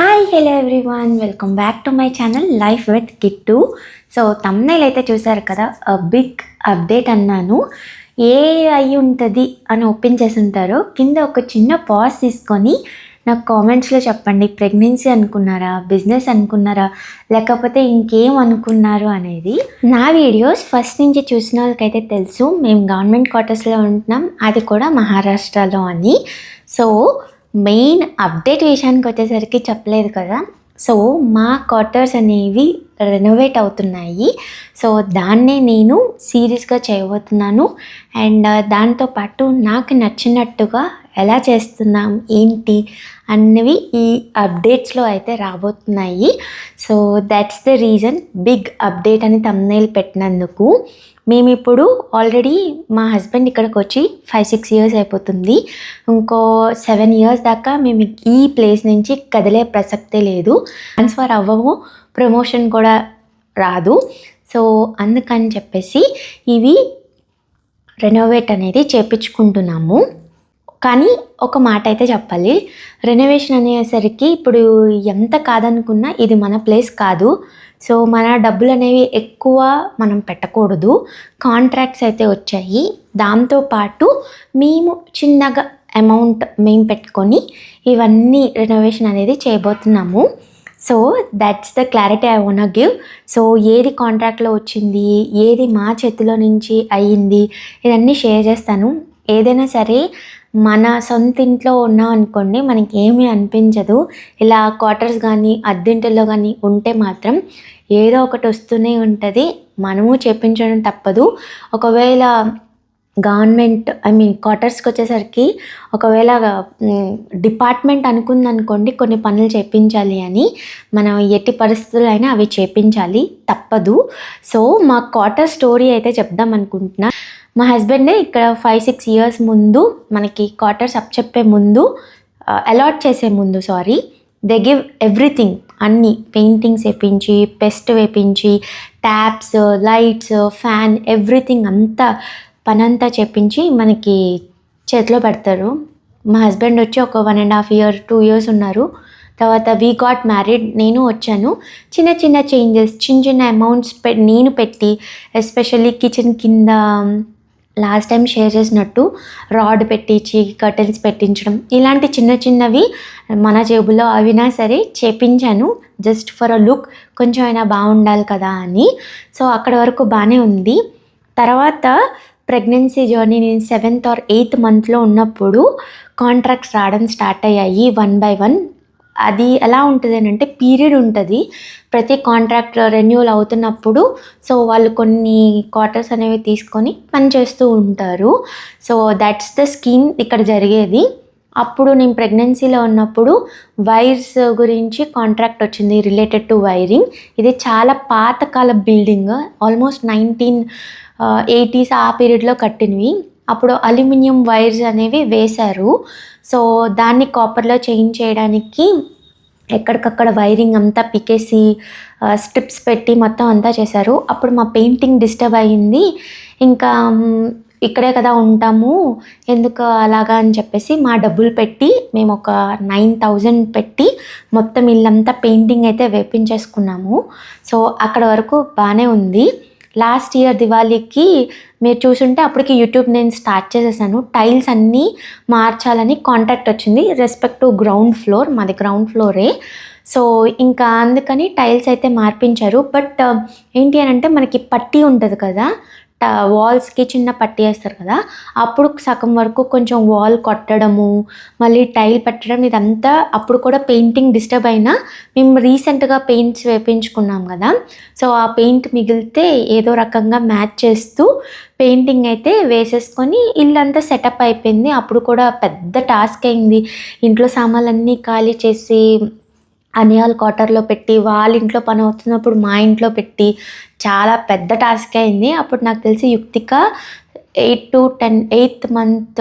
Hi hello everyone welcome back to my channel life with Kittu so thumbnail అయితే చూసారు కదా? Big update అన్నాను. ఏ అయి ఉంటుంది అని ఓపెన్ చేసి ఉంటారో. కింద ఒక చిన్న పాజ్ తీసుకొని నాకు కామెంట్స్లో చెప్పండి. ప్రెగ్నెన్సీ అనుకున్నారా? బిజినెస్ అనుకున్నారా? లేకపోతే ఇంకేం అనుకున్నారు అనేది నా వీడియోస్ ఫస్ట్ నుంచి చూసిన వాళ్ళకైతే తెలుసు. మేము గవర్నమెంట్ క్వార్టర్స్లో ఉంటున్నాం. అది కూడా మహారాష్ట్రలో అని. సో మెయిన్ అప్డేట్ విషయానికి వచ్చేసరికి చెప్పలేదు కదా. సో మా క్వార్టర్స్ అనేవి రెనోవేట్ అవుతున్నాయి. సో దాన్నే నేను సీరియస్గా చేయబోతున్నాను. అండ్ దాంతోపాటు నాకు నచ్చినట్టుగా ఎలా చేస్తున్నాం ఏంటి అన్నవి ఈ అప్డేట్స్లో అయితే రాబోతున్నాయి. So that's the reason big update అని తమ్నైల్ పెట్టినందుకు. మేము ఇప్పుడు ఆల్రెడీ మా హస్బెండ్ ఇక్కడికి వచ్చి ఫైవ్ సిక్స్ ఇయర్స్ అయిపోతుంది. ఇంకో సెవెన్ ఇయర్స్ దాకా మేము ఈ ప్లేస్ నుంచి కదిలే ప్రసక్తే లేదు. ట్రాన్స్ఫర్ అవ్వము ప్రమోషన్ కూడా రాదు. సో అందుకని చెప్పేసి ఇవి రెనోవేట్ అనేది చేపించుకుంటున్నాము. కానీ ఒక మాట అయితే చెప్పాలి. రెనోవేషన్ అనేసరికి ఇప్పుడు ఎంత కాదనుకున్నా ఇది మన ప్లేస్ కాదు. సో మన డబ్బులు అనేవి ఎక్కువ మనం పెట్టకూడదు. కాంట్రాక్ట్స్ అయితే వచ్చాయి. దాంతోపాటు మేము చిన్నగా అమౌంట్ మేము పెట్టుకొని ఇవన్నీ రెనోవేషన్ అనేది చేయబోతున్నాము. So that's the clarity I want give so ఏది కాంట్రాక్ట్లో వచ్చింది ఏది మా చేతిలో నుంచి అయ్యింది ఇవన్నీ షేర్ చేస్తాను. ఏదైనా సరే మన సొంత ఇంట్లో ఉన్నాం అనుకోండి మనకి ఏమీ అనిపించదు. ఇలా క్వార్టర్స్ కానీ అద్దెంటిలో కానీ ఉంటే మాత్రం ఏదో ఒకటి వస్తూనే ఉంటుంది. మనము చెప్పించడం తప్పదు. ఒకవేళ గవర్నమెంట్ ఐ మీన్ క్వార్టర్స్కి వచ్చేసరికి ఒకవేళ డిపార్ట్మెంట్ అనుకుందనుకోండి కొన్ని పనులు చేపించాలి అని మనం ఎట్టి పరిస్థితులైనా అయినా అవి చేపించాలి తప్పదు. సో మా క్వార్టర్ స్టోరీ అయితే చెప్దాం అనుకుంటున్నా. మా హస్బెండే ఇక్కడ ఫైవ్ సిక్స్ ఇయర్స్ ముందు మనకి క్వార్టర్స్ అప్ చెప్పే ముందు అలాట్ చేసే ముందు సారీ దే గివ్ ఎవ్రీథింగ్ అన్నీ పెయింటింగ్స్ వేపించి పెస్ట్ వేపించి ట్యాప్స్ లైట్స్ ఫ్యాన్ ఎవ్రీథింగ్ అంతా పనంతా చెప్పించి మనకి చేతిలో పెడతారు. మా హస్బెండ్ వచ్చి ఒక one and half year two years ఉన్నారు. తర్వాత వీ గాట్ మ్యారీడ్ నేను వచ్చాను. చిన్న చిన్న చేంజెస్ చిన్న చిన్న అమౌంట్స్ పె నేను పెట్టి ఎస్పెషల్లీ కిచెన్ కింద లాస్ట్ టైం షేర్ చేసినట్టు రాడ్ పెట్టించి కర్టెన్స్ పెట్టించడం ఇలాంటి చిన్న చిన్నవి మన జేబులో అవినా సరే చేపించాను. జస్ట్ ఫర్ అ లుక్ కొంచెం అయినా బాగుండాలి కదా అని. సో అక్కడ వరకు బాగానే ఉంది. తర్వాత ప్రెగ్నెన్సీ జర్నీ నేను సెవెంత్ ఆర్ ఎయిత్ మంత్లో ఉన్నప్పుడు కాంట్రాక్ట్స్ రావడం స్టార్ట్ అయ్యాయి. వన్ బై వన్ అది ఎలా ఉంటుంది అని అంటే పీరియడ్ ఉంటుంది. ప్రతి కాంట్రాక్ట్ రెన్యూవల్ అవుతున్నప్పుడు సో వాళ్ళు కొన్ని క్వార్టర్స్ అనేవి తీసుకొని పనిచేస్తూ ఉంటారు. సో దట్స్ ద స్కీమ్ ఇక్కడ జరిగేది. అప్పుడు నేను ప్రెగ్నెన్సీలో ఉన్నప్పుడు వైర్స్ గురించి కాంట్రాక్ట్ వచ్చింది రిలేటెడ్ టు వైరింగ్ ఇది చాలా పాతకాల బిల్డింగ్ ఆల్మోస్ట్ నైన్టీన్ ఎయిటీస్ ఆ పీరియడ్లో కట్టినవి. అప్పుడు అల్యూమినియం వైర్స్ అనేవి వేశారు. సో దాన్ని కాపర్లో చేంజ్ చేయడానికి ఎక్కడికక్కడ వైరింగ్ అంతా పికేసి స్ట్రిప్స్ పెట్టి మొత్తం అంతా చేశారు. అప్పుడు మా పెయింటింగ్ డిస్టర్బ్ అయ్యింది ఇంకా ఇక్కడే కదా ఉంటాము ఎందుకు అలాగా అని చెప్పేసి మా డబ్బులు పెట్టి మేము ఒక నైన్ థౌజండ్ పెట్టి మొత్తం ఇల్లంతా పెయింటింగ్ అయితే వేపించేసుకున్నాము. సో అక్కడ వరకు బాగానే ఉంది. లాస్ట్ ఇయర్ దివాళీకి మీరు చూసుంటే అప్పటికి యూట్యూబ్ నేను స్టార్ట్ చేసేసాను. టైల్స్ అన్నీ మార్చాలని కాంటాక్ట్ వచ్చింది. రెస్పెక్ట్ టు గ్రౌండ్ ఫ్లోర్ మాది గ్రౌండ్ ఫ్లోరే సో ఇంకా అందుకని టైల్స్ అయితే మార్పించారు. బట్ ఏంటి అని అంటే మనకి పట్టి ఉంటుంది కదా వాల్స్కి చిన్న పట్టి వేస్తారు కదా అప్పుడు సగం వరకు కొంచెం వాల్ కొట్టడము మళ్ళీ టైల్ పెట్టడం ఇదంతా అప్పుడు కూడా పెయింటింగ్ డిస్టర్బ్ అయినా మేము రీసెంట్గా పెయింట్స్ వేపించుకున్నాం కదా. సో ఆ పెయింట్ మిగిలితే ఏదో రకంగా మ్యాచ్ చేస్తూ పెయింటింగ్ అయితే వేసేసుకొని ఇల్లంతా సెటప్ అయిపోయింది. అప్పుడు కూడా పెద్ద టాస్క్ అయింది. ఇంట్లో సామాన్లన్నీ ఖాళీ చేసి అనియాల్ క్వార్టర్లో పెట్టి వాళ్ళ ఇంట్లో పని అవుతున్నప్పుడు మా ఇంట్లో పెట్టి చాలా పెద్ద టాస్క్ అయింది. అప్పుడు నాకు తెలిసి Yuktika eight to ten eighth month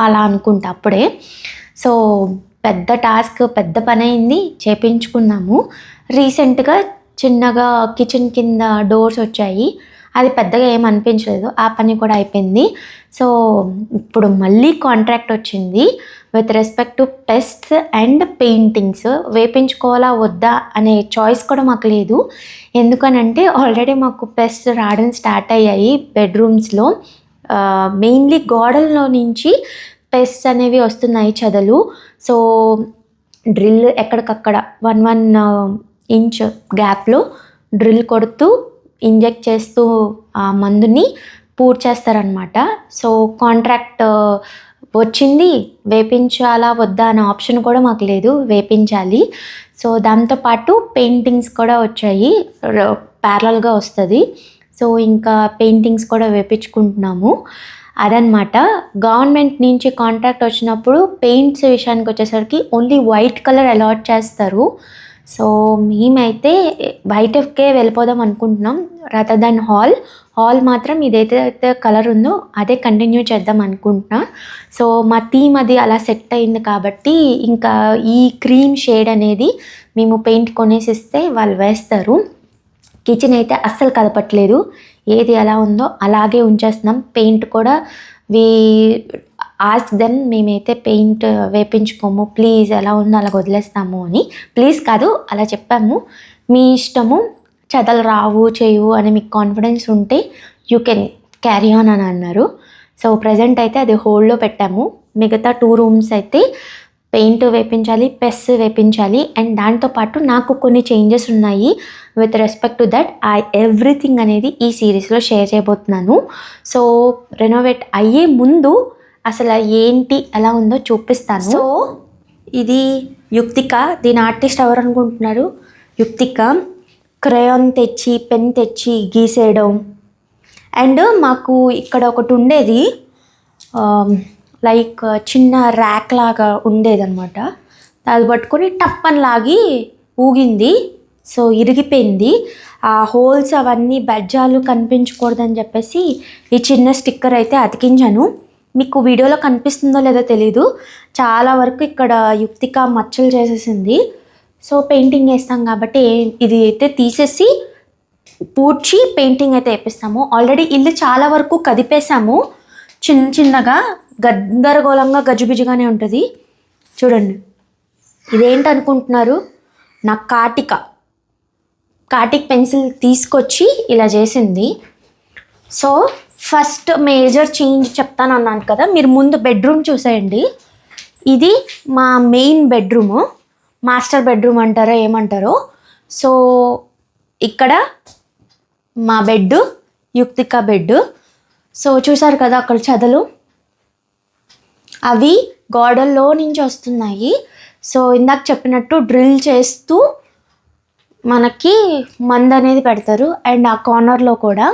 అలా అనుకుంటా అప్పుడే. సో పెద్ద టాస్క్ పెద్ద పని అయింది. చేపించుకున్నాము. రీసెంట్గా చిన్నగా కిచెన్ కింద డోర్స్ వచ్చాయి. అది పెద్దగా ఏం అనిపించలేదు. ఆ పని కూడా అయిపోయింది. సో ఇప్పుడు మళ్ళీ కాంట్రాక్ట్ వచ్చింది. With respect to pests and paintings వేపించుకోవాలా వద్దా అనే చాయిస్ కూడా మాకు లేదు. ఎందుకనంటే ఆల్రెడీ మాకు పెస్ట్ రావడం స్టార్ట్ అయ్యాయి బెడ్రూమ్స్లో మెయిన్లీ గోడల్లో నుంచి పెస్ట్ అనేవి వస్తున్నాయి చెదలు. సో డ్రిల్ ఎక్కడికక్కడ వన్ వన్ ఇంచ్ గ్యాప్లో డ్రిల్ కొడుతూ ఇంజెక్ట్ చేస్తూ ఆ మందుని పూర్తి చేస్తారనమాట సో కాంట్రాక్ట్ వచ్చింది వేపించాలా వద్దా అనే ఆప్షన్ కూడా మాకు లేదు వేపించాలి. సో దాంతోపాటు పెయింటింగ్స్ కూడా వచ్చాయి ప్యారల్గా వస్తుంది. సో ఇంకా పెయింటింగ్స్ కూడా వేపించుకుంటున్నాము. అదనమాట. గవర్నమెంట్ నుంచి కాంట్రాక్ట్ వచ్చినప్పుడు పెయింట్స్ విషయానికి వచ్చేసరికి ఓన్లీ వైట్ కలర్ అలాట్ చేస్తారు. సో మేమైతే బయటకే వెళ్ళిపోదాం అనుకుంటున్నాం రథ దాన్ హాల్ హాల్ మాత్రం ఇదైతే కలర్ ఉందో అదే కంటిన్యూ చేద్దాం అనుకుంటున్నా. సో మా థీమ్ అది అలా సెట్ అయింది కాబట్టి ఇంకా ఈ క్రీమ్ షేడ్ అనేది మేము పెయింట్ కొనేసి ఇస్తే వాళ్ళు వేస్తారు. కిచెన్ అయితే అస్సలు కదపట్లేదు. ఏది ఎలా ఉందో అలాగే ఉంచేస్తున్నాం. పెయింట్ కూడా వి ఆస్క్ దెన్ మేమైతే పెయింట్ వేపించుకోము. ప్లీజ్ ఎలా ఉందో అలా వదిలేస్తాము అని. ప్లీజ్ కాదు అలా చెప్పాము. మీ ఇష్టము చదలు రావు చేయవు అని మీకు కాన్ఫిడెన్స్ ఉంటే యూ కెన్ క్యారీ ఆన్ అని అన్నారు. సో ప్రజెంట్ అయితే అది హోల్డ్లో పెట్టాము. మిగతా టూ రూమ్స్ అయితే పెయింట్ వేపించాలి పెస్ వేపించాలి. అండ్ దాంతోపాటు నాకు కొన్ని చేంజెస్ ఉన్నాయి. With respect to that I everything అనేది ఈ సిరీస్లో షేర్ చేయబోతున్నాను. సో రెనోవేట్ అయ్యే ముందు అసలు ఏంటి ఎలా ఉందో చూపిస్తాను. సో ఇది యుక్తిక దీని ఆర్టిస్ట్ ఎవరు అనుకుంటున్నారు? యుక్తిక క్రయోన్ తెచ్చి పెన్ తెచ్చి గీసేయడం. అండ్ మాకు ఇక్కడ ఒకటి ఉండేది లైక్ చిన్న ర్యాక్ లాగా ఉండేదన్నమాట. అది పట్టుకొని టప్పని లాగి ఊగింది. సో ఇరిగిపోయింది. ఆ హోల్స్ అవన్నీ బెజ్జాలు కనిపించకూడదని చెప్పేసి ఈ చిన్న స్టిక్కర్ అయితే అతికించాను. మీకు వీడియోలో కనిపిస్తుందో లేదో తెలీదు. చాలా వరకు ఇక్కడ యుక్తిక మచ్చలు చేసేసింది. సో పెయింటింగ్ వేస్తాం కాబట్టి ఇది అయితే తీసేసి పూడ్చి పెయింటింగ్ అయితే వేపిస్తాము. ఆల్రెడీ ఇల్లు చాలా వరకు కదిపేసాము చిన్న చిన్నగా గందరగోళంగా గజిబిజిగానే ఉంటుంది. చూడండి. ఇదేంటి అనుకుంటున్నారు? నా కాటిక. కాటిక్ పెన్సిల్ తీసుకొచ్చి ఇలా చేసింది. సో ఫస్ట్ మేజర్ చేంజ్ చెప్తాను అన్నాను కదా మీరు ముందు బెడ్రూమ్ చూసేయండి. ఇది మా మెయిన్ బెడ్రూము మాస్టర్ బెడ్రూమ్ అంటారో ఏమంటారో. సో ఇక్కడ మా బెడ్ యుక్తిక బెడ్. సో చూసారు కదా అక్కడ చదలు. అవి గోడల్లో నుంచి వస్తున్నాయి. సో ఇందాక చెప్పినట్టు డ్రిల్ చేస్తూ మనకి మందు అనేది పెడతారు. అండ్ ఆ కార్నర్లో కూడా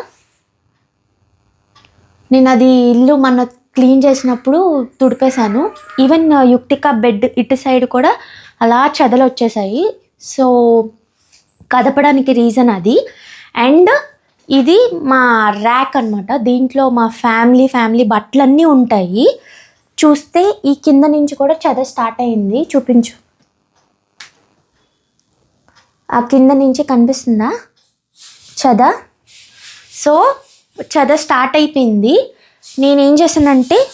నేను అది ఇల్లు మన క్లీన్ చేసినప్పుడు తుడిపేశాను. ఈవెన్ uh, యుక్తిక బెడ్ ఇటు సైడ్ కూడా అలా చెదలు వచ్చేసాయి. సో కదపడానికి రీజన్ అది. అండ్ ఇది మా ర్యాక్ అనమాట దీంట్లో మా ఫ్యామిలీ ఫ్యామిలీ బట్టలన్నీ ఉంటాయి. చూస్తే ఈ కింద నుంచి కూడా చెద స్టార్ట్ అయింది. చూపించు. ఆ కింద నుంచి కనిపిస్తుందా? చెద? సో చెద స్టార్ట్ అయిపోయింది. నేనేం చేశానంటే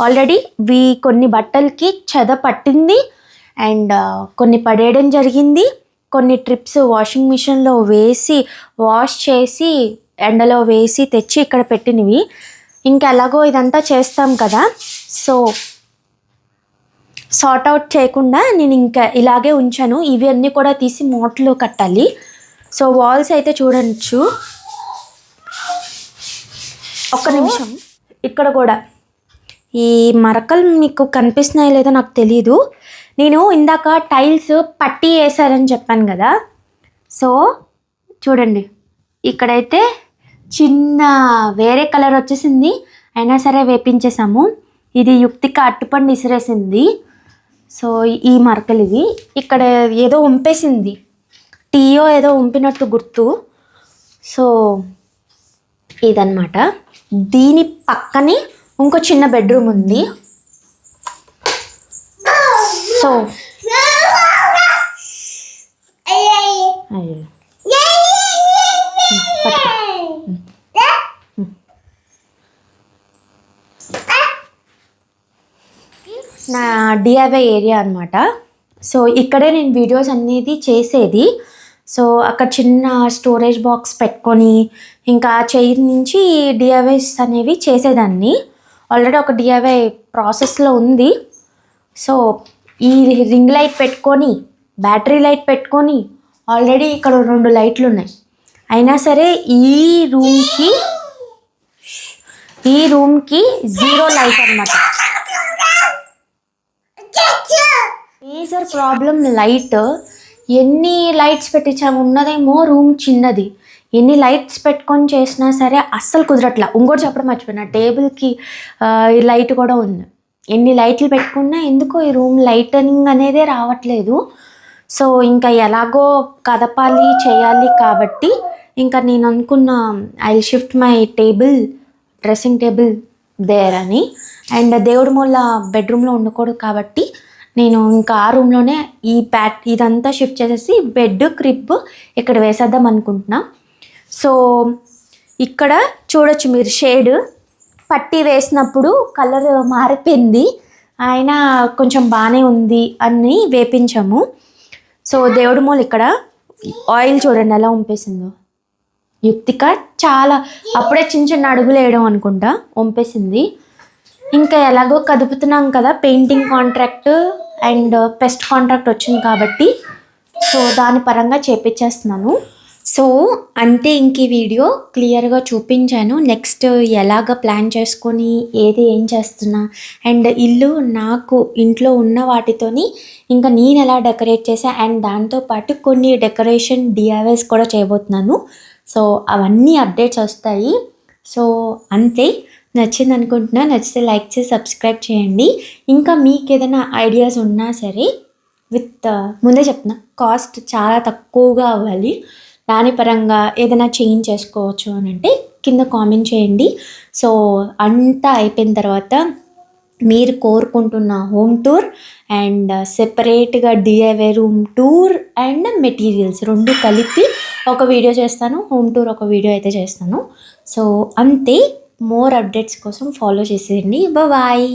ఆల్రెడీ వీ కొన్ని బట్టలకి చెద పట్టింది. అండ్ కొన్ని పడేయడం జరిగింది. కొన్ని ట్రిప్స్ వాషింగ్ మిషన్లో వేసి వాష్ చేసి ఎండలో వేసి తెచ్చి ఇక్కడ పెట్టినవి. ఇంకా ఎలాగో ఇదంతా చేస్తాం కదా. సో సార్ట్ అవుట్ చేయకుండా నేను ఇంకా ఇలాగే ఉంచాను. ఇవి అన్నీ కూడా తీసి మోట్లు కట్టాలి. సో వాల్స్ అయితే చూడవచ్చు ఒక్క నిమిషం. ఇక్కడ కూడా ఈ మరకలు మీకు కనిపిస్తున్నాయో లేదో నాకు తెలీదు. నేను ఇందాక టైల్స్ పట్టి వేసారని చెప్పాను కదా. సో చూడండి. ఇక్కడైతే చిన్న వేరే కలర్ వచ్చేసింది. అయినా సరే వేపించేసాము ఇది యుక్తిక అట్టుపండు ఇసిరేసింది సో ఈ మరకలు ఇవి. ఇక్కడ ఏదో ఉంపేసింది. టీయో ఏదో ఉంపినట్టు గుర్తు. సో ఇదన్నమాట. దీని పక్కనే ఇంకో చిన్న బెడ్రూమ్ ఉంది. సో నా డిఐవై ఏరియా అనమాట సో ఇక్కడే నేను వీడియోస్ అనేది చేసేది. సో అక్కడ చిన్న స్టోరేజ్ బాక్స్ పెట్టుకొని ఇంకా చైర్ నుంచి డిఐవైస్ అనేవి చేసేదాన్ని. ఆల్రెడీ ఒక డిఐవై ప్రాసెస్లో ఉంది. సో ఈ రింగ్ లైట్ పెట్టుకొని బ్యాటరీ లైట్ పెట్టుకొని ఆల్రెడీ ఇక్కడ రెండు లైట్లు ఉన్నాయి. అయినా సరే ఈ రూమ్కి ఈ రూమ్కి జీరో లైట్ అనమాట మేజర్ ప్రాబ్లం లైట్ ఎన్ని లైట్స్ పెట్టించాము? ఉన్నదేమో రూమ్ చిన్నది. ఎన్ని లైట్స్ పెట్టుకొని చేసినా సరే అస్సలు కుదరట్లా. ఇంకోటి చెప్పడం మర్చిపోయినా టేబుల్కి లైట్ కూడా ఉంది. ఎన్ని లైట్లు పెట్టుకున్నా ఎందుకో ఈ రూమ్ లైటనింగ్ అనేదే రావట్లేదు. సో ఇంకా ఎలాగో కదపాలి చేయాలి కాబట్టి ఇంకా నేను అనుకున్న I shift my table dressing table there అని. అండ్ దేవుడి మూల బెడ్రూమ్లో ఉండకూడదు కాబట్టి నేను ఇంకా ఆ రూమ్లోనే ఈ ప్యాట్ ఇదంతా షిఫ్ట్ చేసేసి బెడ్ క్రిప్ ఇక్కడ వేసేద్దాం అనుకుంటున్నా. సో ఇక్కడ చూడొచ్చు మీరు షేడ్ పట్టి వేసినప్పుడు కలర్ మారిపోయింది. ఆయన కొంచెం బాగానే ఉంది అని వేపించాము. సో దేవుడి మూల ఇక్కడ ఆయిల్ చూడండి ఎలా వంపేసిందో. యుక్తిక చాలా అప్పుడే చిన్న చిన్న అడుగులు వేయడం అనుకుంటా వంపేసింది. ఇంకా ఎలాగో కదుపుతున్నాం కదా painting contract and pest contract వచ్చింది కాబట్టి సో దాని పరంగా చేపించేస్తున్నాను. సో అంతే ఇంక ఈ వీడియో క్లియర్గా చూపించాను. నెక్స్ట్ ఎలాగ ప్లాన్ చేసుకొని ఏది ఏం చేస్తున్నా అండ్ ఇల్లు నాకు ఇంట్లో ఉన్న వాటితోని ఇంకా నేను ఎలా డెకరేట్ చేసా అండ్ దాంతోపాటు కొన్ని డెకరేషన్ డిఐవైస్ కూడా చేయబోతున్నాను. సో అవన్నీ అప్డేట్స్ వస్తాయి. సో అంతే. నచ్చింది అనుకుంటున్నా నచ్చితే లైక్ చేసి సబ్స్క్రైబ్ చేయండి. ఇంకా మీకు ఏదైనా ఐడియాస్ ఉన్నా సరే విత్ ముందే చెప్తున్నా కాస్ట్ చాలా తక్కువగా అవ్వాలి. దాని పరంగా ఏదైనా చేంజ్ చేసుకోవచ్చు అని అంటే కింద కామెంట్ చేయండి. సో అంతా అయిపోయిన తర్వాత మీరు కోరుకుంటున్న హోమ్ టూర్ అండ్ సెపరేట్గా DIY room tour and materials రెండు కలిపి ఒక వీడియో చేస్తాను హోమ్ టూర్ ఒక వీడియో అయితే చేస్తాను. సో అంతే. మోర్ అప్డేట్స్ కోసం ఫాలో చేసేయండి. బాయ్